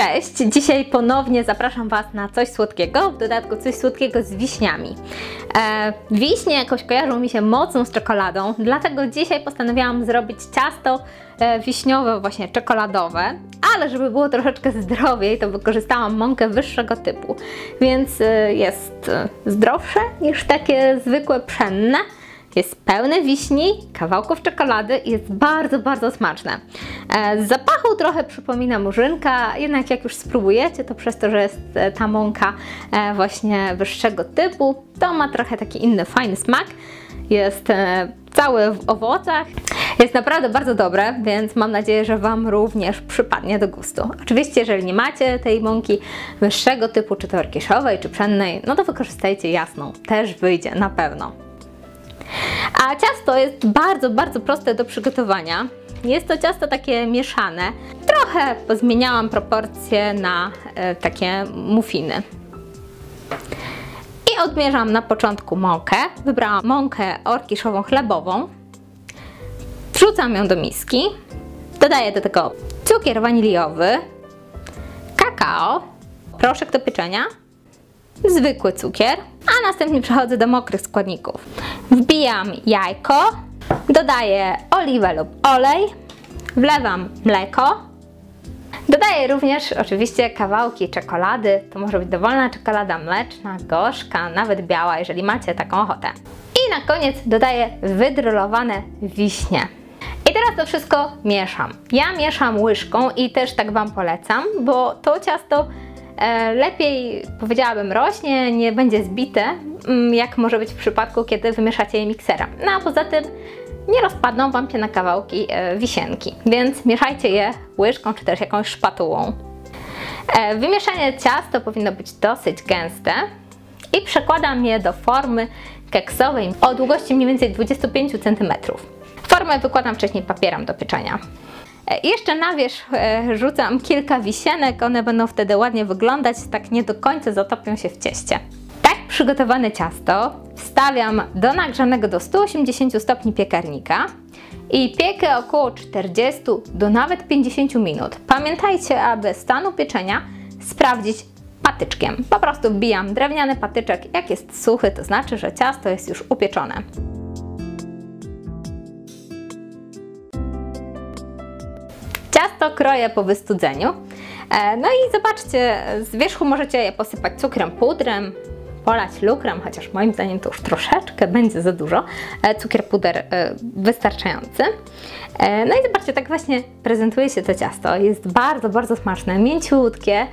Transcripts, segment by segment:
Cześć! Dzisiaj ponownie zapraszam Was na coś słodkiego, w dodatku coś słodkiego z wiśniami. E, wiśnie jakoś kojarzą mi się mocno z czekoladą, dlatego dzisiaj postanowiłam zrobić ciasto e, wiśniowe, właśnie czekoladowe, ale żeby było troszeczkę zdrowiej, to wykorzystałam mąkę wyższego typu, więc e, jest e, zdrowsze niż takie zwykłe pszenne. Jest pełne wiśni, kawałków czekolady i jest bardzo, bardzo smaczne. E, Z zapachu trochę przypomina murzynka, jednak jak już spróbujecie, to przez to, że jest e, ta mąka e, właśnie wyższego typu, to ma trochę taki inny, fajny smak. Jest cały w owocach. Jest naprawdę bardzo dobre, więc mam nadzieję, że Wam również przypadnie do gustu. Oczywiście, jeżeli nie macie tej mąki wyższego typu, czy to orkieszowej, czy pszennej, no to wykorzystajcie jasną, też wyjdzie na pewno. A ciasto jest bardzo, bardzo proste do przygotowania. Jest to ciasto takie mieszane. Trochę pozmieniałam proporcje na e, takie muffiny. I odmierzam na początku mąkę. Wybrałam mąkę orkiszową chlebową. Wrzucam ją do miski. Dodaję do tego cukier waniliowy, kakao, proszek do pieczenia, zwykły cukier, następnie przechodzę do mokrych składników. Wbijam jajko, dodaję oliwę lub olej, wlewam mleko, dodaję również oczywiście kawałki czekolady, to może być dowolna czekolada mleczna, gorzka, nawet biała, jeżeli macie taką ochotę. I na koniec dodaję wydrolowane wiśnie. I teraz to wszystko mieszam. Ja mieszam łyżką i też tak Wam polecam, bo to ciasto lepiej, powiedziałabym, rośnie, nie będzie zbite, mm, jak może być w przypadku, kiedy wymieszacie je mikserem. No a poza tym nie rozpadną Wam się na kawałki e, wisienki, więc mieszajcie je łyżką czy też jakąś szpatułą. E, wymieszanie ciasto powinno być dosyć gęste i przekładam je do formy keksowej o długości mniej więcej 25 cm. Formę wykładam wcześniej papierem do pieczenia. E, Jeszcze na wierzch e, rzucam kilka wisienek, one będą wtedy ładnie wyglądać, tak nie do końca zatopią się w cieście. Tak przygotowane ciasto wstawiam do nagrzanego do 180 stopni piekarnika i piekę około 40 do nawet 50 minut. Pamiętajcie, aby stanu pieczenia sprawdzić patyczkiem. Po prostu wbijam drewniany patyczek, jak jest suchy, to znaczy, że ciasto jest już upieczone. Ciasto kroję po wystudzeniu. E, No i zobaczcie, z wierzchu możecie je posypać cukrem pudrem, polać lukrem, chociaż moim zdaniem to już troszeczkę będzie za dużo. E, Cukier puder e, wystarczający. No i zobaczcie, tak właśnie prezentuje się to ciasto. Jest bardzo, bardzo smaczne, mięciutkie,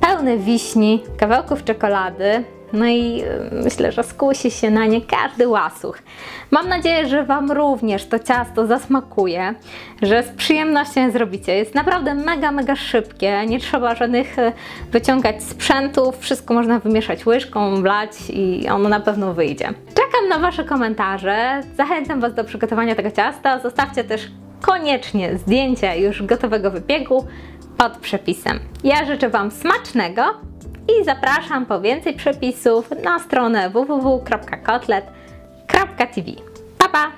pełne wiśni, kawałków czekolady. No i e, myślę, że skusi się na nie każdy łasuch. Mam nadzieję, że Wam również to ciasto zasmakuje, że z przyjemnością je zrobicie. Jest naprawdę mega, mega szybkie, nie trzeba żadnych e, wyciągać sprzętów, wszystko można wymieszać łyżką, wlać i ono na pewno wyjdzie. Czekam na Wasze komentarze, zachęcam Was do przygotowania tego ciasta, zostawcie też koniecznie zdjęcie już gotowego wypiegu pod przepisem. Ja życzę Wam smacznego i zapraszam po więcej przepisów na stronę www.kotlet.tv. Pa, pa!